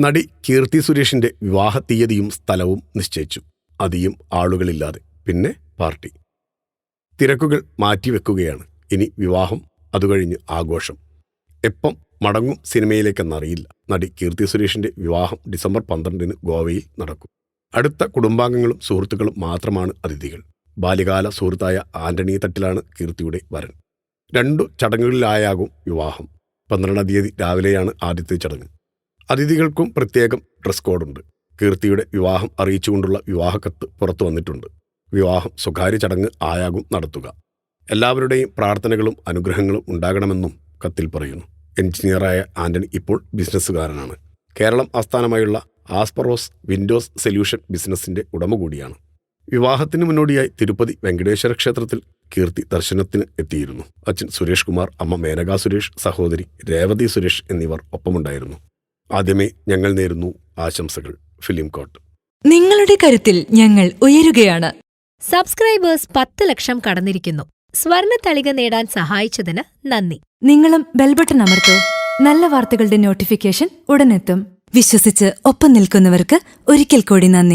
നടി കീർത്തി സുരേഷിന്റെ വിവാഹ തീയതിയും സ്ഥലവും നിശ്ചയിച്ചു. അതിയും ആളുകളില്ലാതെ. പിന്നെ പാർട്ടി. തിരക്കുകൾ മാറ്റിവെക്കുകയാണ്. ഇനി വിവാഹം അതുകഴിഞ്ഞ് ആഘോഷം. എപ്പം മടങ്ങും സിനിമയിലേക്കെന്നറിയില്ല. നടി കീർത്തി സുരേഷിന്റെ വിവാഹം ഡിസംബർ പന്ത്രണ്ടിന് ഗോവയിൽ നടക്കും. അടുത്ത കുടുംബാംഗങ്ങളും സുഹൃത്തുക്കളും മാത്രമാണ് അതിഥികൾ. ബാല്യകാല സുഹൃത്തായ ആന്റണി തട്ടിലാണ് കീർത്തിയുടെ വരൻ. രണ്ടു ചടങ്ങുകളിലായാകും വിവാഹം. പന്ത്രണ്ടാം തീയതി രാവിലെയാണ് ആദ്യത്തെ ചടങ്ങ്. അതിഥികൾക്കും പ്രത്യേകം ഡ്രസ് കോഡുണ്ട്. കീർത്തിയുടെ വിവാഹം അറിയിച്ചുകൊണ്ടുള്ള വിവാഹക്കത്ത് പുറത്തു വന്നിട്ടുണ്ട്. വിവാഹം സ്വകാര്യ ചടങ്ങ് ആയാകും നടത്തുക. എല്ലാവരുടെയും പ്രാർത്ഥനകളും അനുഗ്രഹങ്ങളും ഉണ്ടാകണമെന്നും കത്തിൽ പറയുന്നു. എഞ്ചിനീയറായ ആന്റണി ഇപ്പോൾ ബിസിനസ്സുകാരനാണ്. കേരളം ആസ്ഥാനമായുള്ള ആസ്പറോസ് വിൻഡോസ് സൊല്യൂഷൻ ബിസിനസിന്റെ ഉടമ കൂടിയാണ്. വിവാഹത്തിന് മുന്നോടിയായി തിരുപ്പതി വെങ്കടേശ്വര ക്ഷേത്രത്തിൽ കീർത്തി ദർശനത്തിന് എത്തിയിരുന്നു. അച്ഛൻ സുരേഷ് കുമാർ അമ്മ മേനകാ സുരേഷ് സഹോദരി രേവതി സുരേഷ് എന്നിവർ ഒപ്പമുണ്ടായിരുന്നു. ആദ്യമേ ഞങ്ങൾ നേരുന്നു ആശംസകൾ. ഫിലിം കോട്ട്. നിങ്ങളുടെ കരുത്തിൽ ഞങ്ങൾ ഉയരുകയാണ്. സബ്സ്ക്രൈബേഴ്സ് പത്ത് ലക്ഷം കടന്നിരിക്കുന്നു. സ്വർണ തളിക നേടാൻ സഹായിച്ചതിന് നന്ദി. നിങ്ങളും ബെൽബട്ടൺ അമർത്തോ. നല്ല വാർത്തകളുടെ നോട്ടിഫിക്കേഷൻ ഉടനെത്തും. വിശ്വസിച്ച് ഒപ്പം നിൽക്കുന്നവർക്ക് ഒരിക്കൽ കൂടി നന്ദി.